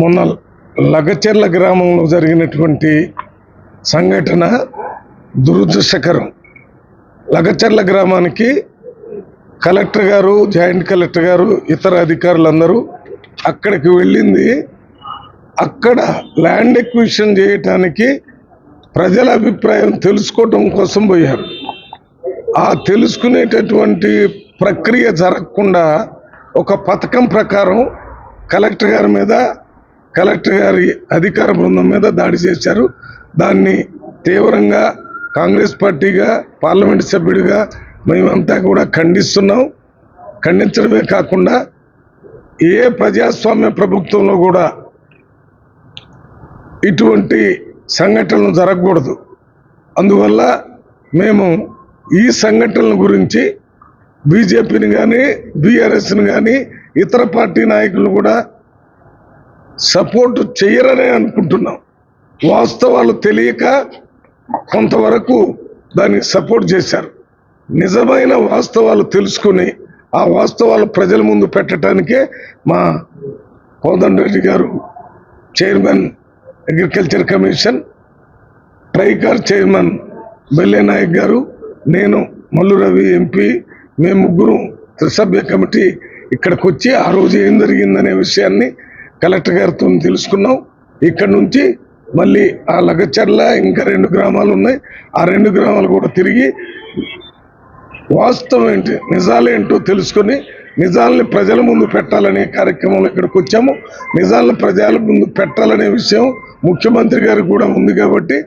మొన్న లగచెర్ల గ్రామంలో జరిగినటువంటి సంఘటన దురదృష్టకరం. లగచెర్ల గ్రామానికి కలెక్టర్ గారు జాయింట్ కలెక్టర్ గారు ఇతర అధికారులందరూ అక్కడికి వెళ్ళింది. అక్కడ ల్యాండ్ ఎక్విషన్ చేయటానికి ప్రజల అభిప్రాయం తెలుసుకోవటం కోసం పోయారు. ఆ తెలుసుకునేటటువంటి ప్రక్రియ జరగకుండా ఒక పథకం ప్రకారం కలెక్టర్ గారి మీద కలెక్టర్ గారి అధికార బృందం మీద దాడి చేశారు. దాన్ని తీవ్రంగా కాంగ్రెస్ పార్టీగా పార్లమెంట్ సభ్యుడిగా మేమంతా కూడా ఖండిస్తున్నాం. ఖండించడమే కాకుండా ఏ ప్రజాస్వామ్య ప్రభుత్వంలో కూడా ఇటువంటి సంఘటనలు జరగకూడదు. అందువల్ల మేము ఈ సంఘటనల గురించి బీజేపీని కానీ బీఆర్ఎస్ని కానీ ఇతర పార్టీ నాయకులు కూడా సపోర్ట్ చేయరనే అనుకుంటున్నాం. వాస్తవాలు తెలియక కొంతవరకు దాన్ని సపోర్ట్ చేశారు. నిజమైన వాస్తవాలు తెలుసుకుని ఆ వాస్తవాలు ప్రజల ముందు పెట్టడానికే మా కోదండరెడ్డి గారు chairman agriculture commission TRICOR chairman Belle Naik గారు నేను మల్లు రవి ఎంపీ మేము ముగ్గురు త్రిసభ్య కమిటీ ఇక్కడికి వచ్చి ఆ రోజు ఏం జరిగిందనే విషయాన్ని కలెక్టర్ గారితో తెలుసుకున్నాం. ఇక్కడ నుంచి మళ్ళీ ఆ లగచర్ల ఇంకా రెండు గ్రామాలు ఉన్నాయి. ఆ రెండు గ్రామాలు కూడా తిరిగి వాస్తవం ఏంటి నిజాలేంటో తెలుసుకొని నిజాలని ప్రజల ముందు పెట్టాలనే కార్యక్రమంలో ఇక్కడికి వచ్చాము నిజాలను ప్రజల ముందు పెట్టాలనే విషయం ముఖ్యమంత్రి గారికి కూడా ఉంది కాబట్టి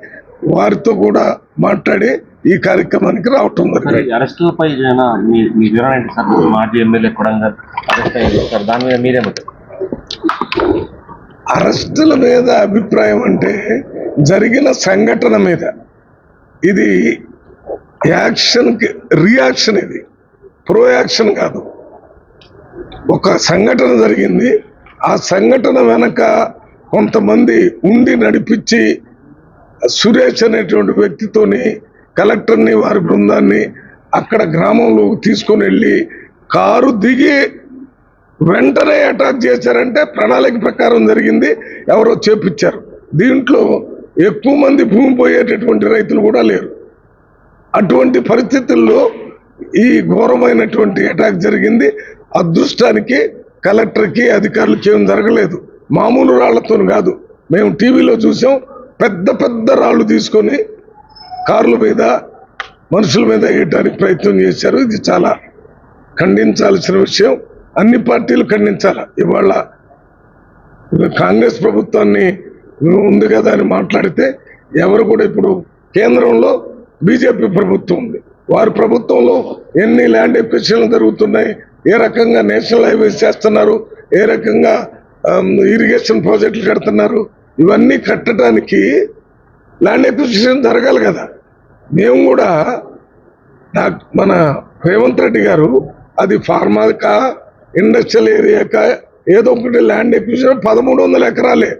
వారితో కూడా మాట్లాడి ఈ కార్యక్రమానికి రావటం మరి జరిగింది అరెస్టులపై ఏమైనా మీ మీ వివరణ ఏంటి సార్? మాజీ ఎమ్మెల్యే కొడంగల్ అరెస్ట్ అయ్యారు సార్. దాని మీద మీరేమంటారు అరెస్టుల మీద అభిప్రాయం అంటే జరిగిన సంఘటన మీద. ఇది యాక్షన్కి రియాక్షన్ ఇది. ప్రో యాక్షన్ కాదు. ఒక సంఘటన జరిగింది. ఆ సంఘటన వెనక కొంతమంది ఉండి నడిపించి సురేష్ అనేటువంటి వ్యక్తితోని కలెక్టర్ని వారి బృందాన్ని అక్కడ గ్రామంలో తీసుకొని వెళ్ళి కారు దిగి వెంటనే అటాక్ చేశారంటే ప్రణాళిక ప్రకారం జరిగింది. ఎవరో చేపించారు. దీంట్లో ఎక్కువ మంది భూమి పోయేటటువంటి రైతులు కూడా లేరు. అటువంటి పరిస్థితుల్లో ఈ ఘోరమైనటువంటి అటాక్ జరిగింది. అదృష్టానికి కలెక్టర్కి అధికారులకి ఏం జరగలేదు. మామూలు రాళ్ళతో కాదు. మేము టీవీలో చూసాం. పెద్ద పెద్ద రాళ్ళు తీసుకొని కార్ల మీద మనుషుల మీద వేయడానికి ప్రయత్నం చేశారు. ఇది చాలా ఖండించాల్సిన విషయం. అన్ని పార్టీలు ఖండించాలి. ఇవాళ కాంగ్రెస్ ప్రభుత్వాన్ని ఉంది కదా అని మాట్లాడితే ఎవరు కూడా ఇప్పుడు కేంద్రంలో బీజేపీ ప్రభుత్వం ఉంది. వారి ప్రభుత్వంలో ఎన్ని ల్యాండ్ ఎక్విషన్లు జరుగుతున్నాయి ఏ రకంగా నేషనల్ హైవేస్ చేస్తున్నారు ఏ రకంగా ఇరిగేషన్ ప్రాజెక్టులు కడుతున్నారు ఇవన్నీ కట్టడానికి ల్యాండ్ ఎక్విజిషన్ జరగాలి కదా. మేము కూడా డాక్- మన రేవంత్ రెడ్డి గారు అది ఫార్మాకా ఇండస్ట్రియల్ ఏరియాకా ఏదో ఒకటి ల్యాండ్ ఎక్విజిషన్ పదమూడు వందల ఎకరాలే.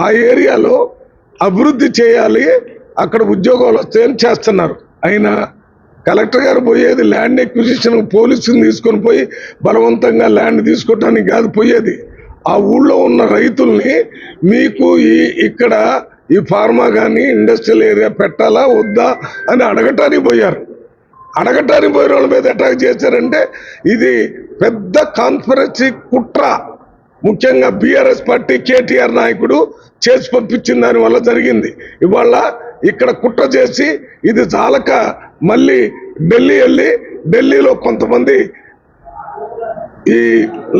ఆ ఏరియాలో అభివృద్ధి చేయాలి అక్కడ ఉద్యోగాలు వస్తాయని చేస్తున్నారు. అయినా కలెక్టర్ గారు పోయేది ల్యాండ్ ఎక్విజిషన్ పోలీసుని తీసుకొని పోయి బలవంతంగా ల్యాండ్ తీసుకోవటానికి కాదు పోయేది. ఆ ఊళ్ళో ఉన్న రైతుల్ని మీకు ఈ ఇక్కడ ఈ ఫార్మా కానీ ఇండస్ట్రియల్ ఏరియా పెట్టాలా వద్దా అని అడగటానికి పోయారు. అడగటానికి పోయిన వాళ్ళ మీద అటాక్ చేశారంటే ఇది పెద్ద కాన్స్పరసీ కుట్ర. ముఖ్యంగా బీఆర్ఎస్ పార్టీ కేటీఆర్ నాయకుడు చేసి పంపించిన దానివల్ల జరిగింది. ఇవాళ ఇక్కడ కుట్ర చేసి ఇది చాలక మళ్ళీ ఢిల్లీ వెళ్ళి ఢిల్లీలో కొంతమంది ఈ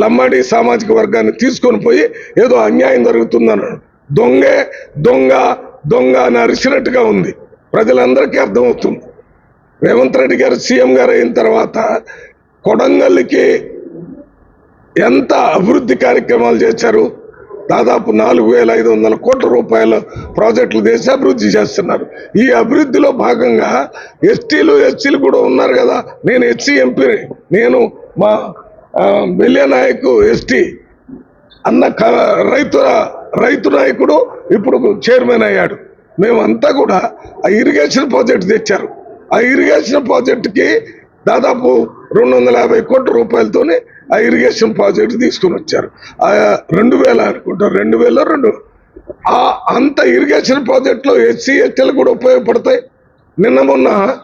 లమ్మడి సామాజిక వర్గాన్ని తీసుకొని పోయి ఏదో అన్యాయం జరుగుతుందన్నాడు దొంగే దొంగ దొంగ అని అరిచినట్టుగా ఉంది. ప్రజలందరికీ అర్థమవుతుంది. రేవంత్ రెడ్డి గారు సీఎం గారు అయిన తర్వాత కొడంగల్కి ఎంత అభివృద్ధి కార్యక్రమాలు చేశారు? దాదాపు నాలుగు వేల ఐదు వందల కోట్ల రూపాయల ప్రాజెక్టులు చేసి అభివృద్ధి చేస్తున్నారు. ఈ అభివృద్ధిలో భాగంగా ఎస్టీలు ఎస్సీలు కూడా ఉన్నారు కదా. నేను ఎస్సీ ఎంపీ నేను మా ఆ, నాయకు ఎస్టీ. అన్న క- రైతు నాయకుడు ఇప్పుడు చైర్మన్ అయ్యాడు. మేమంతా కూడా ఆ ఇరిగేషన్ ప్రాజెక్ట్ తెచ్చారు. ఆ ఇరిగేషన్ ప్రాజెక్టుకి దాదాపు రెండు వందల యాభై కోట్ల రూపాయలతోని ఆ ఇరిగేషన్ ప్రాజెక్ట్ తీసుకుని వచ్చారు. ఆ రెండు వేల అనుకుంటారు రెండు వేల రెండు. ఆ అంత ఇరిగేషన్ ప్రాజెక్టులో ఎస్సీ ఎస్టీలు కూడా ఉపయోగపడతాయి. నిన్న మొన్న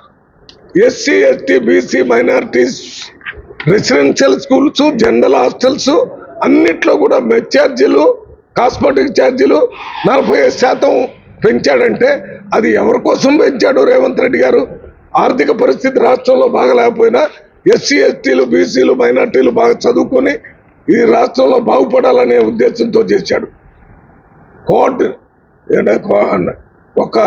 SC ST BC minorities residential schools general hostels అన్నిట్లో కూడా మెచ్చార్జీలు కాస్మెటిక్ ఛార్జీలు నలభై ఐదు శాతం పెంచాడంటే అది ఎవరి కోసం పెంచాడు రేవంత్ రెడ్డి గారు? ఆర్థిక పరిస్థితి రాష్ట్రంలో బాగలేకపోయినా ఎస్సీ ఎస్టీలు బీసీలు మైనార్టీలు బాగా చదువుకొని ఈ రాష్ట్రంలో బాగుపడాలనే ఉద్దేశంతో చేశాడు. కోడ్ ఒక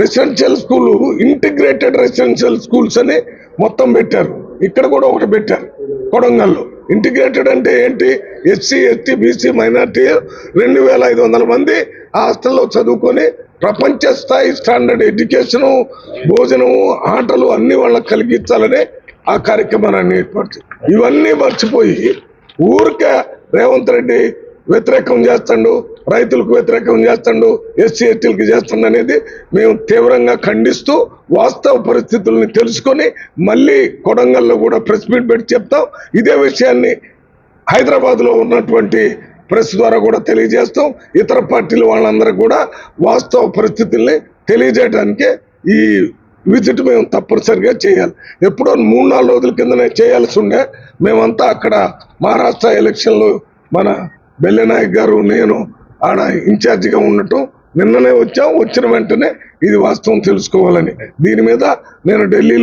residential school integrated residential schools అని మొత్తం పెట్టారు. ఇక్కడ కూడా ఒకటి పెట్టారు కొడంగల్లో. ఇంటిగ్రేటెడ్ అంటే ఏంటి? ఎస్సీ ఎస్టీ బీసీ మైనార్టీ రెండు వేల ఐదు వందల మంది ఆ హాస్టల్లో చదువుకొని ప్రపంచ స్థాయి స్టాండర్డ్ ఎడ్యుకేషను భోజనము ఆటలు అన్ని వాళ్ళకి కలిగించాలని ఆ కార్యక్రమాన్ని ఏర్పాటు ఇవన్నీ మర్చిపోయి ఊరికే రేవంత్ రెడ్డి వ్యతిరేకం చేస్తాడు రైతులకు వ్యతిరేకం చేస్తాడు ఎస్సీ ఎస్టీలకు చేస్తాడు అనేది మేము తీవ్రంగా ఖండిస్తూ వాస్తవ పరిస్థితుల్ని తెలుసుకొని మళ్ళీ కొడంగల్లో కూడా ప్రెస్ మీట్ పెట్టి చెప్తాం. ఇదే విషయాన్ని హైదరాబాద్లో ఉన్నటువంటి ప్రెస్ ద్వారా కూడా తెలియజేస్తాం. ఇతర పార్టీల వాళ్ళందరూ కూడా వాస్తవ పరిస్థితుల్ని తెలియజేయడానికి ఈ విజిట్ మేము తప్పనిసరిగా చేయాలి. ఎప్పుడో మూడు నాలుగు రోజుల కిందనే చేయాల్సి ఉండే మేమంతా అక్కడ మహారాష్ట్ర ఎలక్షన్లు మన బెల్లెనాయక్ గారు నేను ఆడ ఇన్ఛార్జిగా ఉండటం నిన్ననే వచ్చాం వచ్చిన వెంటనే ఇది వాస్తవం తెలుసుకోవాలని. దీని మీద నేను ఢిల్లీలో